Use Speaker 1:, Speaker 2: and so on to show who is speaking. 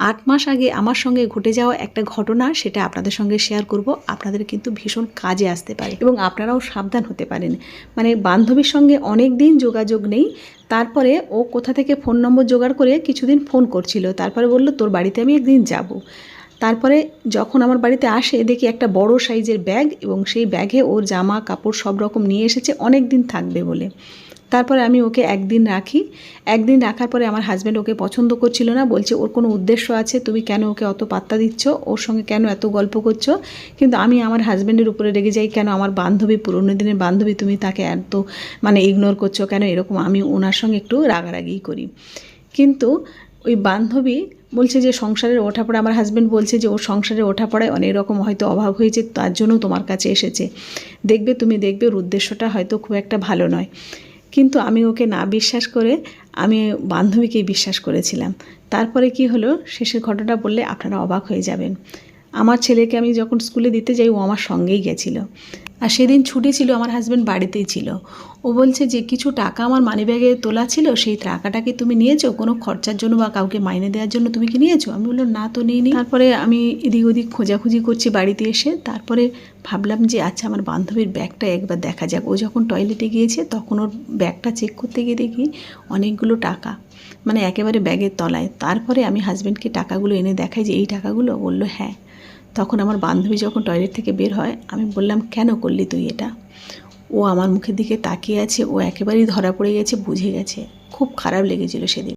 Speaker 1: আট মাস আগে আমার সঙ্গে ঘটে যাওয়া একটা ঘটনা সেটা আপনাদের সঙ্গে শেয়ার করব। আপনাদের কিন্তু ভীষণ কাজে আসতে পারে এবং আপনারাও সাবধান হতে পারেন। মানে বান্ধবীর সঙ্গে অনেক দিন যোগাযোগ নেই। তারপরে ও কোথা থেকে ফোন নম্বর জোগাড় করে কিছুদিন ফোন করছিল। তারপরে বলল, তোর বাড়িতে আমি একদিন যাব। তারপরে যখন আমার বাড়িতে আসে, দেখি একটা বড় সাইজের ব্যাগ এবং সেই ব্যাগে ওর জামা কাপড় সব রকম নিয়ে এসেছে, অনেক দিন থাকবে বলে। তারপরে আমি ওকে একদিন রাখি। একদিন রাখার পরে আমার হাজব্যান্ড ওকে পছন্দ করছিল না, বলছে ওর কোনো উদ্দেশ্য আছে? তুমি কেন ওকে অত পাত্তা দিচ্ছ? ওর সঙ্গে কেন এত গল্প করছ? কিন্তু আমি আমার হাজব্যান্ডের উপরে রেগে যাই, কেন আমার বান্ধবী, পুরনো দিনের বান্ধবী তুমি তাকে এত মানে ইগনোর করছ কেন? এরকম আমি ওনার সঙ্গে একটু রাগারাগি করি। কিন্তু ওই বান্ধবী বলছে যে, সংসারের ওঠাপড়া, আমার হাজব্যান্ড বলছে যে, ওর সংসারের ওঠাপড়ায় অনেক রকম হয়তো অভাব হয়েছে, তার জন্য তোমার কাছে এসেছে। দেখবে তুমি, দেখবে ওর উদ্দেশ্যটা হয়তো খুব একটা ভালো নয়। কিন্তু আমি ওকে না বিশ্বাস করে আমি বান্ধবীকেই বিশ্বাস করেছিলাম। তারপরে কি হলো? শেষের ঘটনাটা বললে আপনারা অবাক হয়ে যাবেন। আমার ছেলেকে আমি যখন স্কুলে দিতে যাই, ও আমার সঙ্গেই গেছিল। আর সেদিন ছুটি ছিল, আমার হাজব্যান্ড বাড়িতেই ছিল। ও বলছে যে, কিছু টাকা আমার মানিব্যাগে তোলা ছিল, সেই টাকাটা কি তুমি নিয়েছো? কোনো খরচার জন্য বা কাউকে মাইনে দেওয়ার জন্য তুমি কি নিয়েছো? আমি বললাম, না তো নিইনি। তারপরে আমি এদিক ওদিক খোঁজাখুঁজি করছি বাড়িতে এসে। তারপরে ভাবলাম যে আচ্ছা আমার বান্ধবীর ব্যাগটা একবার দেখা যাক। ও যখন টয়লেটে গিয়েছে, তখন ওর ব্যাগটা চেক করতে গিয়ে দেখি অনেকগুলো টাকা। মানে একেবারে ব্যাগের তলায়। তারপরে আমি হাজব্যান্ডকে টাকাগুলো এনে দেখাই যে, এই টাকাগুলো? বলল হ্যাঁ। তখন আমার বান্ধবী যখন টয়লেট থেকে বের হয়, আমি বললাম, কেন করলি তুই এটা? ও আমার মুখের দিকে তাকিয়ে আছে, ও একেবারেই ধরা পড়ে গেছে, বুঝে গেছে। খুব খারাপ লেগেছিল সেদিন।